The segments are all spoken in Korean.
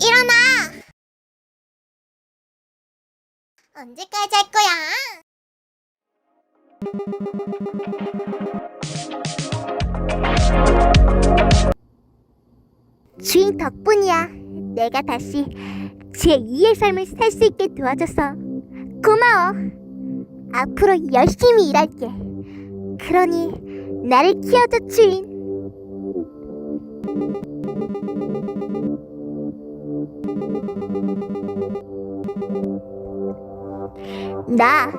일어나! 언제까지 할 거야? 주인 덕분이야. 내가 다시 제 2의 삶을 살 수 있게 도와줘서 고마워. 앞으로 열심히 일할게. 그러니 나를 키워줘 주인. 나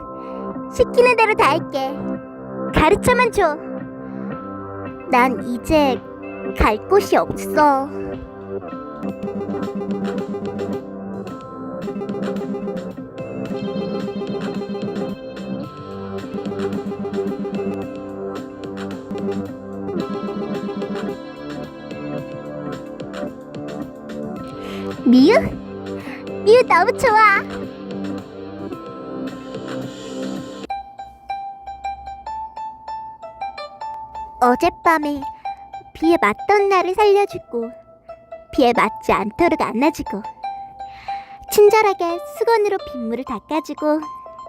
시키는 대로 다 할게. 가르쳐만 줘. 난 이제 갈 곳이 없어. 미유? 미유 너무 좋아. 어젯밤에 비에 맞던 나를 살려주고 비에 맞지 않도록 안아주고 친절하게 수건으로 빗물을 닦아주고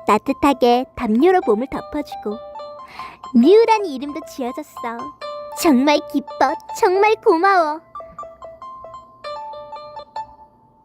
따뜻하게 담요로 몸을 덮어주고 미우란 이름도 지어줬어 정말 기뻐 정말 고마워